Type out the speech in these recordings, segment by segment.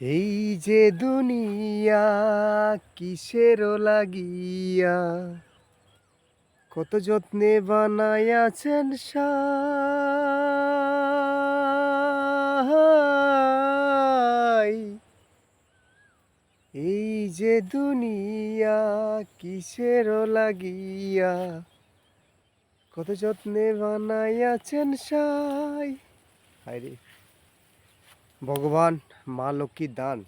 এই যে দুনিয়া কিসের লাগিয়া? কত যত্নে বানাইয়াছেন সাই। এই যে দুনিয়া কিসের লাগিয়া? কত যত্নে বানাইয়াছেন সাই। হায়রে ভগবান মা লক্ষ্মীর দান।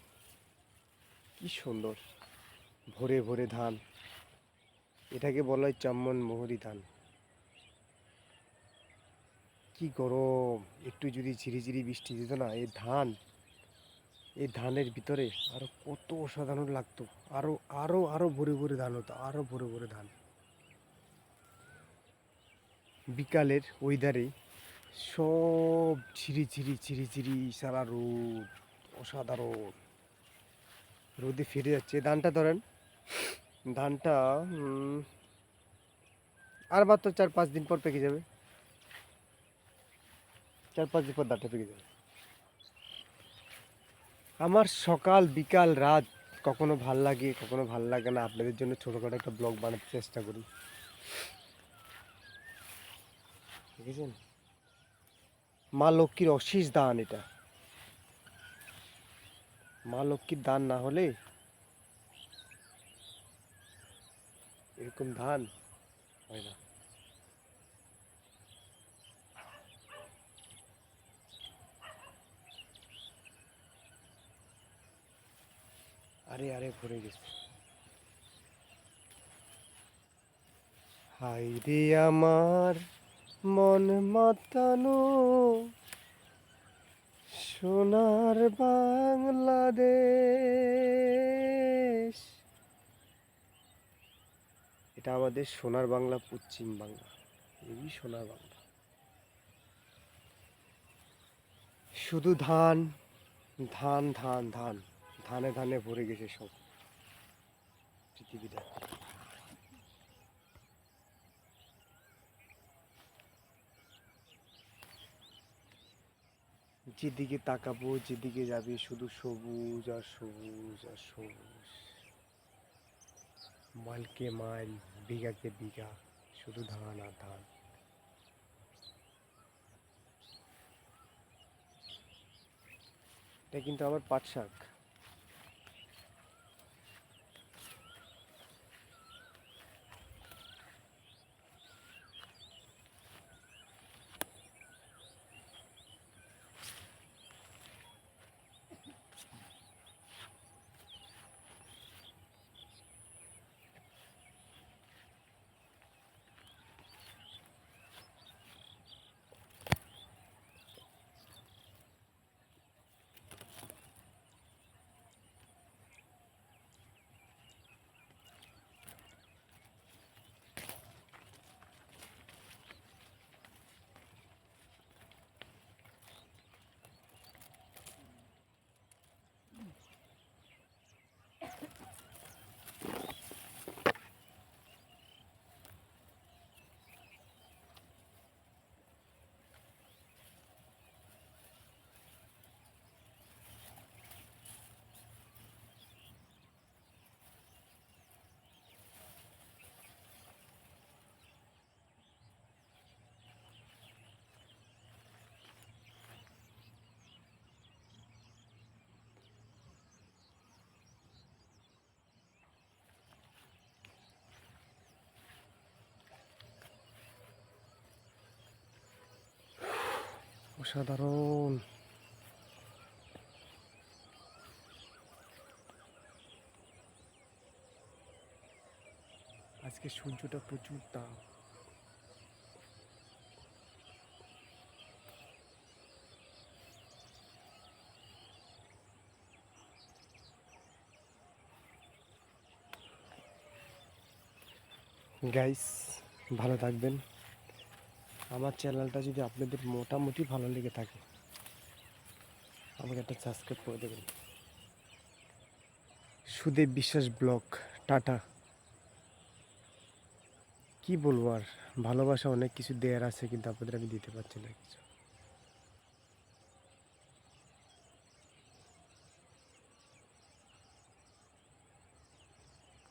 কি সুন্দর। ভরে ভরে ধান। এটাকে বলা হয় চাম্মন মোহরি ধান। কি গরম। একটু যদি ঝিরিঝিরি বৃষ্টি দিত না এই ধান এই ধানের ভিতরে আরও কত অসাধারণ লাগতো। আরও আরও আরও ভরে ভরে ধান হতো, আরও ভরে ভরে ধান। বিকালের ওয়েদারে সব ঝিরি ঝিরি ঝিরি ঝিরি সারা রোদ, অসাধারণ। রোদে ফিরে যাচ্ছে। ধানটা ধরেন, ধানটা আর মাত্র চার পাঁচ দিন পর পেকে যাবে। চার পাঁচ দিন পর ধানটা পেকে যাবে। আমার সকাল, বিকাল, রাত কখনো ভালো লাগে, কখনো ভালো লাগে না। আপনাদের জন্য ছোটোখাটো একটা ব্লগ বানাতে চেষ্টা করি। দেখেছেন? মা লক্ষ্মীর অশেষ দান এটা। মা লক্ষ্মীর দান না হলে এরকম ধান হয় না। আরে আরে ভরে গেছে। হাই রে আমার মন মাতানো সোনার বাংলাদেশ। এটা আমাদের সোনার বাংলা, পশ্চিম বাংলা। এই সোনার বাংলা। শুধু ধান ধান ধান ধান, ধানে ধানে ভরে গেছে সব। পৃথিবীটা। যেদিকে তাকাবো, যেদিকে যাবে শুধু সবুজ আর সবুজ আর সবুজ। মাইলকে মাইল, বিঘাকে বিঘা, শুধু ধান আর ধান। এটা কিন্তু আমার পাট শাক অসাধারণ। আজকে সূর্যটা প্রচুর তাপ। গাইস ভালো থাকবেন। আমার চ্যানেলটা যদি আপনাদের মোটামুটি ভালো লেগে থাকে, আমাকে একটা সাবস্ক্রাইব করে দেবেন। সুদেব বিশ্বাস ব্লগ, টাটা। কি বলব আর, ভালোবাসা অনেক কিছু দেয়ার আছে, কিন্তু আপনাদের আমি দিতে পারছি না কিছু।